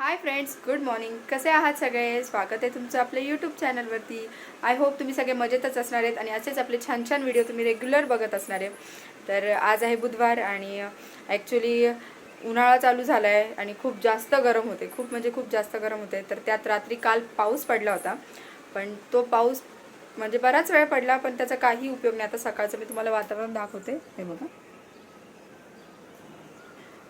Hi friends good morning कसे आहात सगळे? स्वागत आहे तुमचं आपल्या यूट्यूब चॅनलवरती आय होप तुम्ही सगळे मजेतच असणार आहेत आणि असेच आपले छान छान व्हिडिओ तुम्ही रेग्युलर बघत असणार आहे. तर आज आहे बुधवार आणि ॲक्च्युली उन्हाळा चालू झाला आहे आणि खूप जास्त गरम होते. खूप म्हणजे खूप जास्त गरम होते. तर त्यात रात्री काल पाऊस पडला होता. पण तो पाऊस म्हणजे बराच वेळ पडला पण त्याचा काही उपयोग नाही. आता सकाळचं मी तुम्हाला वातावरण दाखवते. हे बघा.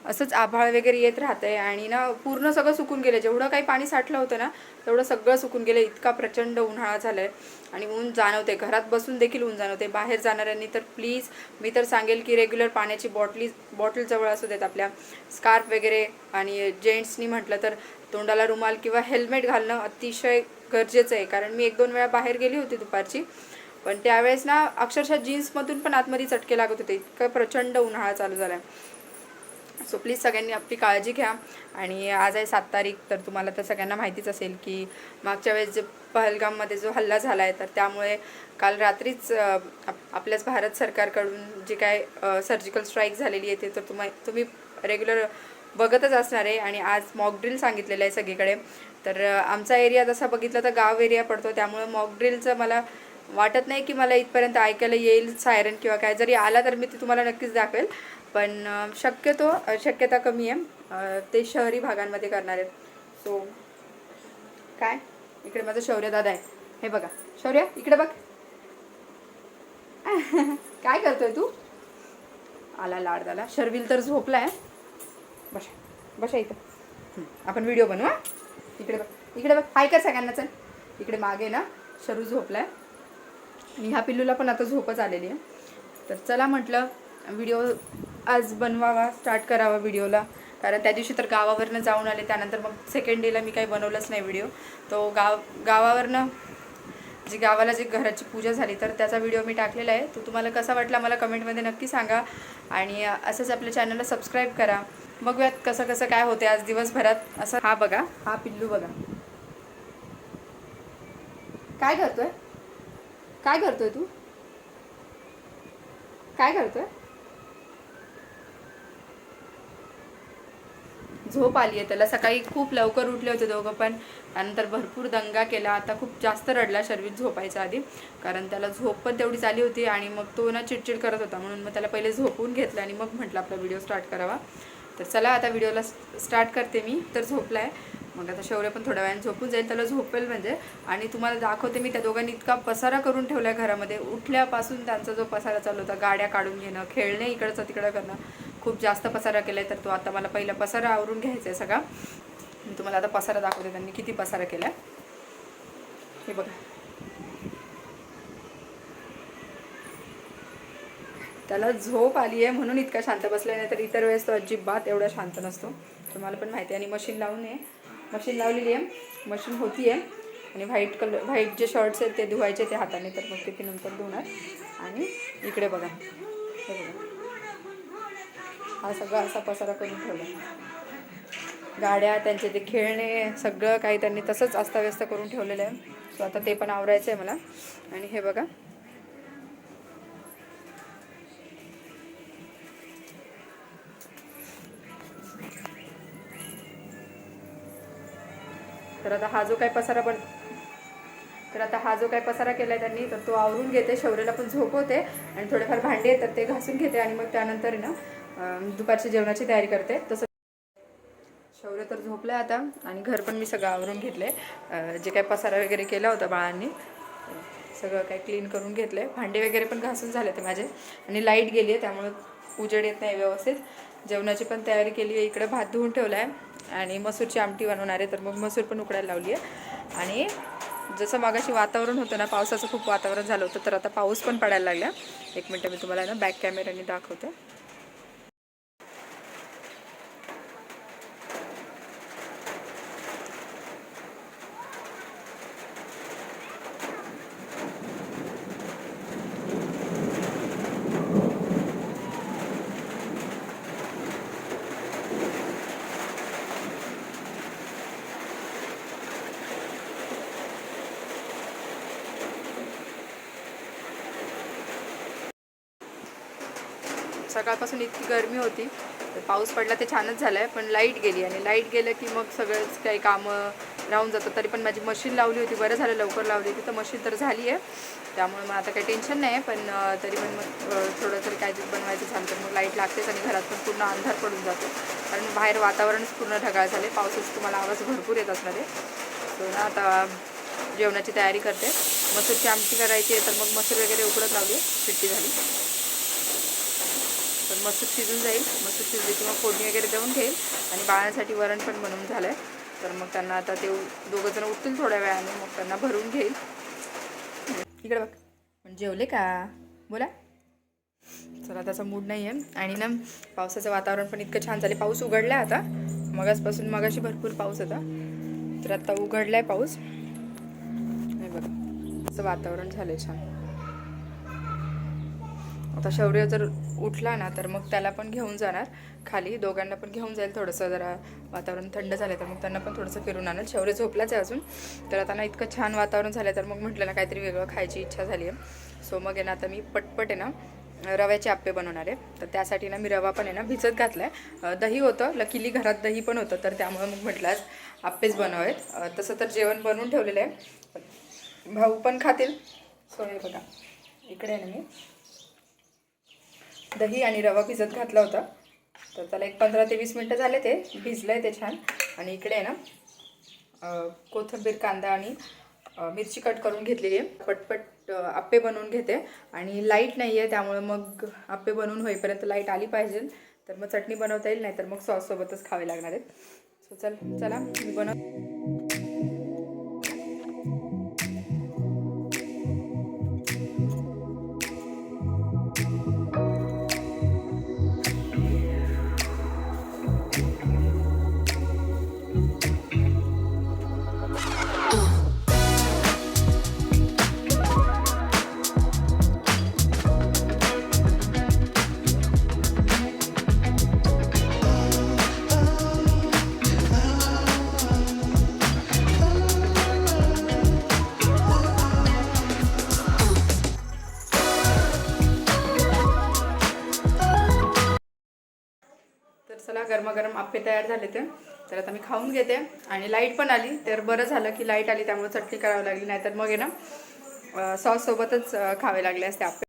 असंच आभाळ वगैरे येत राहतंय आणि ना पूर्ण सगळं सुकून गेलं जेवढं काही पाणी साठलं होतं ना तेवढं सगळं सुकून गेलं इतका प्रचंड उन्हाळा झालाय आणि ऊन जाणवते घरात बसून देखील ऊन जाणवते बाहेर जाणाऱ्यांनी तर प्लीज मी तर सांगेल की रेग्युलर पाण्याची बॉटली बॉटल जवळ असू देत आपल्या. स्कार्फ वगैरे आणि जेंट्सनी म्हटलं तर तोंडाला रुमाल किंवा हेल्मेट घालणं अतिशय गरजेचं आहे. कारण मी एक दोन वेळा बाहेर गेली होती दुपारची. पण त्यावेळेस ना अक्षरशः जीन्समधून पण आतमध्ये चटके लागत होते. इतकं प्रचंड उन्हाळा चालू झाला आहे सो प्लीज सगळ्यांनी आपली काळजी घ्या. आणि आज आहे सात तारीख तर तुम्हाला तर सगळ्यांना माहितीच असेल की मागच्या वेळेस जे पहलगाममध्ये जो हल्ला झाला आहे तर त्यामुळे काल रात्रीच आप- आपल्याच भारत सरकारकडून जी काय सर्जिकल स्ट्राईक झालेली आहे ते तर तुम्हा तुम्ही रेग्युलर बघतच असणार आहे. आणि आज मॉक ड्रिल सांगितलेलं आहे सगळीकडे. तर आमचा एरिया जसा बघितला तर गाव एरिया पडतो. त्यामुळे मॉक ड्रिलचं मला वाटत नाही की मला इथपर्यंत ऐकायला येईल सायरन किंवा काय. जरी आला तर मी ते तुम्हाला नक्कीच दाखवेल. पण शक्यतो शक्यता कमी आहे. ते शहरी भागांमध्ये करणार आहेत. सो काय? इकडे माझं शौर्य दादा आहे. हे बघा. शौर्य इकडे बघ. काय करतोय तू? आला लाड झाला शर्विल तर झोपलाय बशा बशा इथं. आपण व्हिडिओ बनवू हा. इकडे बघ. इकडे बघ. हाय कर सगळ्यांना चल. इकडे मागे ना शरू झोपलाय. आणि ह्या पिल्लूला पण आता झोपच आलेली आहे. तर चला म्हटलं व्हिडिओ आज बनवावा स्टार्ट करावा व्हिडिओला कारण त्या दिवशी तर गावावरनं जाऊन आले त्यानंतर मग सेकंड डेला मी काही बनवलंच नाही व्हिडिओ तो गाव गावावरनं जी गावाला जी घराची पूजा झाली तर त्याचा व्हिडिओ मी टाकलेला आहे. तो तुम्हाला कसा वाटला मला कमेंटमध्ये नक्की सांगा. आणि असंच आपल्या चॅनलला सबस्क्राईब करा. बघूयात कसं कसं काय होते आज दिवसभरात. असं हा बघा. हा पिल्लू बघा. काय करतोय? काय करतोय तू? काय करतोय? झोप आली आहे. त्याला सकाळी खूप लवकर उठले होते दोघं पण. त्यानंतर भरपूर दंगा केला. आता खूप जास्त रडला शर्वीत झोपायच्या आधी. कारण त्याला झोप पण तेवढीच आली होती आणि मग तो ना चिडचिड करत होता. म्हणून मग त्याला पहिले झोपून घेतलं आणि मग म्हटलं आपला व्हिडिओ स्टार्ट करावा. तर चला आता व्हिडिओला स्टार्ट करते मी. तर झोपला आहे मग आता शौर्य पण थोड्या वेळाने झोपून जाईल. त्याला झोपेल म्हणजे. आणि तुम्हाला दाखवते मी त्या दोघांनी इतका पसारा करून ठेवला घरामध्ये. उठल्यापासून त्यांचा जो पसारा चालू होता गाड्या काढून घेणं खेळणे इकडचं तिकडं करणं. खूप जास्त पसारा केला आहे तर तो आता मला पहिला पसारा आवरून घ्यायचा आहे सगळा. मी तुम्हाला आता पसारा दाखवते त्यांनी किती पसारा केला हे बघा. त्याला झोप आली आहे म्हणून इतका शांत बसला नाही तर इतर वेळेस तो अजिबात एवढा शांत नसतो. तुम्हाला पण माहिती आहे आणि मशीन लावून आहे मशीन लावलेली आहे मशीन होती आहे आणि व्हाईट कलर व्हाईट जे शर्ट्स आहेत ते धुवायचे ते हाताने तर मग ते नंतर धुणार. आणि इकडे बघा. हे बघा. हा सगळा असा पसारा करून ठेवला. गाड्या त्यांचे ते खेळणे सगळं काही त्यांनी तसंच अस्ताव्यस्त करून ठेवलेलं आहे. सो आता ते पण आवरायचं आहे मला. आणि हे बघा. तर आता हा जो काय पसारा बन तर आता हा जो काय पसारा केला आहे त्यांनी तर तो आवरून घेते. शौर्याला पण झोपवते आणि थोडेफार भांडे तर ते घासून घेते. आणि मग त्यानंतर ना दुपारच्या जेवणाची तयारी करते. तसं शौर्य तर झोपलं आहे आता आणि घर पण मी सगळं आवरून घेतलं आहे जे काय पसारा वगैरे केला होता बाळांनी सगळं काय क्लीन करून घेतलं आहे भांडे वगैरे पण घासून झाले ते माझे. आणि लाइट गेली आहे त्यामुळे उजेड येत नाही व्यवस्थित. जेवणाची पण तयारी केली आहे इकडे भात धुवून ठेवला आहे आणि मसूरची आमटी बनवणार आहे तर मग मसूर पण उकडायला लावली आहे आणि जसं मागाशी वातावरण होतं ना पावसाचं खूप वातावरण झालं होतं तर आता पाऊस पण पडायला लागला एक मिनटं मी तुम्हाला ना बॅक कॅमेऱ्याने दाखवते. सकाळपासून इतकी गरमी होती. तर पाऊस पडला ते छानच झालं आहे पण लाइट गेली आणि लाइट गेलं की मग सगळंच काही कामं राहून जातं तरी पण माझी मशीन लावली होती बरं झालं लवकर लावली होती. तर मशीन तर झाली आहे त्यामुळे मग आता काही टेन्शन नाही आहे पण तरी पण मग थोडं तरी काय बनवायचं झालं तर मग लाइट लागतेच आणि घरात पण पूर्ण अंधार पडून जातो. कारण बाहेर वातावरणच पूर्ण ढगाळ झाले पावसाचा तुम्हाला आवाज भरपूर येत असणार आहे. सो ना आता जेवणाची तयारी करते. मसूरची आमटी करायची आहे तर मग मसूर वगैरे उकडत लावली फिट्टी झाली. मस्त शिजून जाईल. मस्त शिजली की मग फोडणी वगैरे देऊन घेईल. आणि बाळांसाठी वरण पण बनवून झालं आहे तर मग त्यांना आता ते दोघं जण उठतील थोड्या वेळाने मग त्यांना भरून घेईल. इकडे बघ. पण जेवले का? बोला. चला त्याचा मूड नाही आहे आणि ना पावसाचं वातावरण पण इतकं छान झाले पाऊस उघडला आता. मगासपासून मगाशी भरपूर पाऊस होता. तर आता उघडला आहे पाऊस. हे बघा. असं वातावरण झालं छान. आता शौर्य जर उठला ना तर मग त्याला पण घेऊन जाणार. खाली दोघांना पण घेऊन जाईल थोडंसं जरा वातावरण थंड झालं तर मग त्यांना पण थोडंसं फिरून आणेल. शौर्य झोपलाच आहे अजून. तर आता ना इतकं छान वातावरण झालं तर मग म्हटलं ना काहीतरी वेगळं खायची इच्छा झाली आहे. सो मग आहे ना आता मी पटपट आहे ना रव्याचे आप्पे बनवणार आहे. तर त्यासाठी ना मी रवा पण आहे ना भिजत घातला आहे दही होतं लकीली घरात दही पण होतं तर त्यामुळे मग म्हटलं आज आप्पेच बनवावेत. तसं तर जेवण बनवून ठेवलेलं आहे. भाऊ पण खातील. सो हे बघा. इकडे आहे ना मी. दही आणि रवा भिजत घातला होता. तर त्याला एक पंधरा ते वीस मिनटं झाले ते. भिजलं आहे ते छान. आणि इकडे आहे ना कोथिंबीर कांदा आणि मिरची कट करून घेतलेली आहे. पटपट आप्पे बनवून घेते. आणि लाइट नाही आहे त्यामुळे मग आप्पे बनवून होईपर्यंत लाइट आली पाहिजे. तर मग चटणी बनवता येईल नाही तर मग सॉससोबतच खावे लागणार आहेत. सो चल चला मी बनव आप्पे तयार झाले ते. तर आता मी खाऊन घेते. आणि लाइट पण आली. तर बरं झालं की लाइट आली त्यामुळे चटणी करावी लागली. नाहीतर मग आहे ना सॉससोबतच खावे लागले असते आप्पे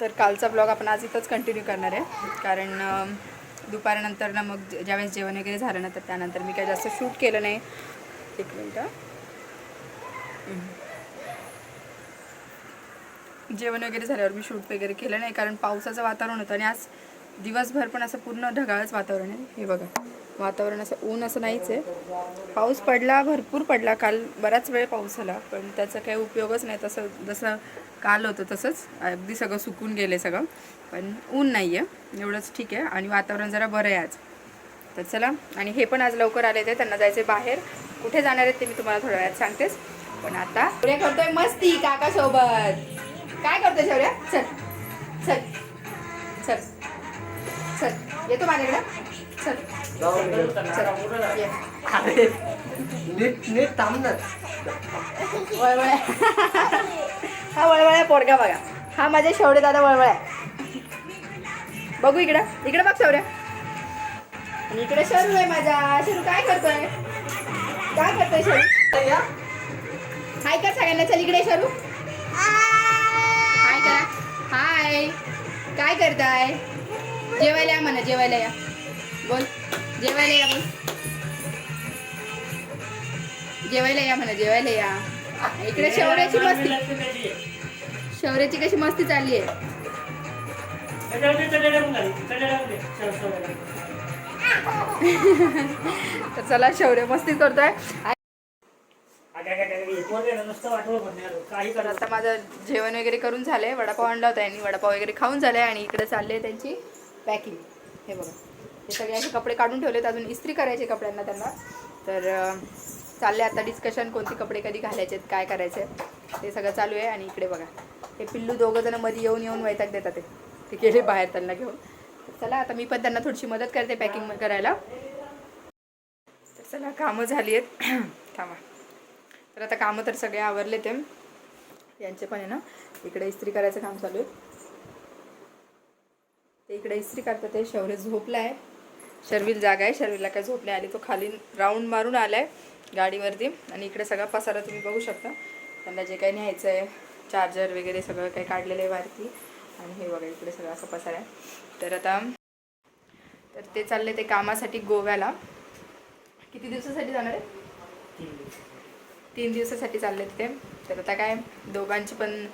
तर कालचा ब्लॉग आपण आज इथंच कंटिन्यू करणार आहे. कारण दुपारनंतर ना मग ज्यावेळेस जेवण वगैरे झालं ना तर त्यानंतर मी काही जास्त शूट केलं नाही. एक मिनटं जेवण वगैरे झाल्यावर मी शूट वगैरे केलं नाही. कारण पावसाचं वातावरण होतं आणि आज दिवसभर पण असं पूर्ण ढगाळच वातावरण आहे. हे बघा वातावरण असं ऊन असं नाहीच आहे. पाऊस पडला भरपूर पडला. काल बराच वेळ पाऊस झाला पण त्याचा काही उपयोगच नाही. तसं जसं काल होतं तसंच. अगदी सगळं सुकून गेले सगळं. पण ऊन नाही आहे एवढंच ठीक आहे. आणि वातावरण जरा बरं आहे आज. तर चला आणि हे पण आज लवकर आले ते त्यांना जायचे बाहेर. कुठे जाणार आहेत ते मी तुम्हाला थोड्या वेळात सांगतेच. पण आता पुढे करतोय मस्ती काका सोबत काय करतोय शेवड्या चल चल चल. चल येतो माझ्याकडे. चल चल ये. नीट नीट थांब ना वळवळ्या. हा वळवळ्या पोरगा बघा. हा माझे शौर्य दादा वळवळ्या. बघू इकडं. इकडे बघ शौर्य. आणि इकडे शरू आहे माझा. शरू काय करतोय? काय करतोय शरू? हाय कर सगळ्यांना? चल इकडे शरू. हाय करा. हाय. काय करताय? जेवायला या म्हणा जेवायला या बोल जेवायला या बोल जेवायला या म्हणा जेवायला या इकडे शौर्याची मस्ती शौर्याची कशी मस्ती चालली आहे तर चला शौर्य मस्ती करतोय आता माझं जेवण वगैरे करून झालंय वडापाव आणला होता यांनी वडापाव वगैरे खाऊन झालाय आणि इकडे चालले त्यांची पॅकिंग हे बघा. हे सगळे असे कपडे काढून ठेवलेत. अजून इस्त्री करायचे कपड्यांना त्यांना. तर चालले आता डिस्कशन कोणते कपडे कधी घालायचे आहेत काय करायचे ते सगळं चालू आहे आणि इकडे बघा. हे पिल्लू दोघं जणमध्ये येऊन येऊन वैताग देतात ते. ते गेले बाहेर त्यांना घेऊन. चला आता मी पण त्यांना थोडीशी मदत करते पॅकिंग करायला. तर चला कामं झाली आहेत. थांबा. तर आता कामं तर सगळे आवरले ते यांचे पण आहे ना. इकडे इस्त्री करायचं काम चालू आहे. ते इकडे इस्त्री करतात ते शौर्य झोपला आहे शर्विल जागा आहे शर्विलला काय झोप नाही आली तो खाली राऊंड मारून आलाय गाडीवरती. आणि इकडे सगळा पसारा तुम्ही बघू शकता. त्यांना जे काही न्यायचं आहे चार्जर वगैरे सगळं काही काढलेलं आहे वरती. आणि हे बघा इकडे सगळं असं पसारा आहे. तर आता तर ते चालले ते कामासाठी गोव्याला. किती दिवसासाठी जाणार आहे? तीन दिवस. तीन दिवसासाठी चालले ते. तर आता काय दोघांची पण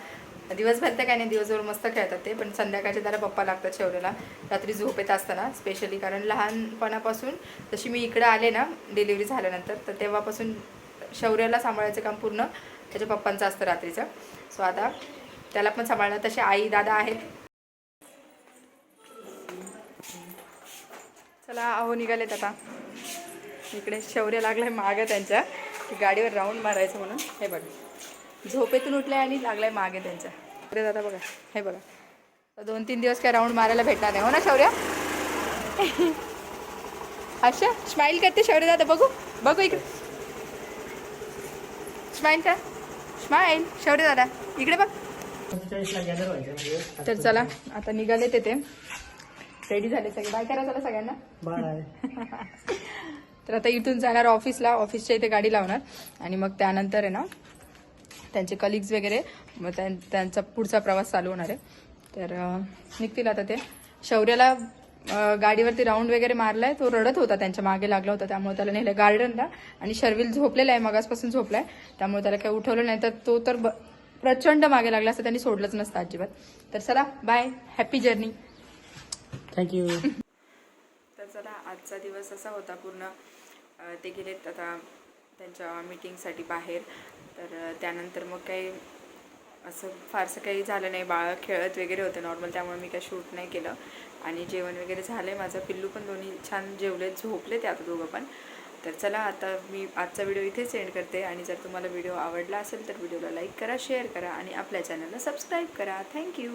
दिवसभर तर काय नाही दिवसभर मस्त खेळतात ते पण संध्याकाळचे त्याला पप्पा लागतात शेवरेला रात्री झोपेत असताना स्पेशली कारण लहानपणापासून जशी मी इकडं आले ना डिलिव्हरी झाल्यानंतर तर तेव्हापासून शौर्याला सांभाळायचं काम पूर्ण त्याच्या पप्पांचं असतं रात्रीचं. सो आता त्याला पण सांभाळणं तसे आई दादा आहेत. चला अहो निघालेत आता. इकडे शौर्य लागलं आहे मागं त्यांच्या गाडीवर राऊंड मारायचं म्हणून. हे बघ. झोपेतून उठलाय आणि लागलाय मागे त्यांच्या. अरे दादा बघा हे बघा. दोन तीन दिवस काय राऊंड मारायला भेटणार नाही. हो ना शौर्य? अच्छा स्माईल करते शौर्य दादा बघू. बघू इकडे. स्माईल कर. स्माईल शौर्य दादा. इकडे बघ. तर चला. आता निघाले ते रेडी झाले सगळे. बाय करा चला सगळ्यांना. तर आता इथून जाणार ऑफिसला ऑफिसच्या इथे गाडी लावणार. आणि मग त्यानंतर आहे ना त्यांचे कलिग्स वगैरे मग त्यां- त्यांचा पुढचा प्रवास चालू होणार आहे. तर निघतील आता ते. शौर्याला गाडीवरती राऊंड वगैरे मारलाय तो रडत होता त्यांच्या मागे लागला होता त्यामुळे त्याला नेलं गार्डनला आणि शर्विल झोपलेला आहे मगासपासून झोपलाय. त्यामुळे त्याला काही उठवलं नाही तर तो तर प्रचंड मागे लागला असता त्यांनी सोडलंच नसतं अजिबात. तर चला बाय हॅपी जर्नी थँक्यू तर चला आजचा दिवस असा होता पूर्ण. ते गेलेत आता त्यांच्या मीटिंगसाठी बाहेर. तर त्यानंतर मग काही असं फारसं काही झालं नाही. बाळ खेळत वगैरे होते नॉर्मल त्यामुळे मी काही शूट नाही केलं. आणि जेवण वगैरे झालं आहे माझं. पिल्लू पण दोन्ही छान जेवले झोपले ते आता दोघं पण. तर चला आता मी आजचा व्हिडिओ इथेच एंड करते. आणि जर तुम्हाला व्हिडिओ आवडला असेल तर व्हिडिओला लाईक करा शेअर करा आणि आपल्या चॅनलला सबस्क्राईब करा. थँक्यू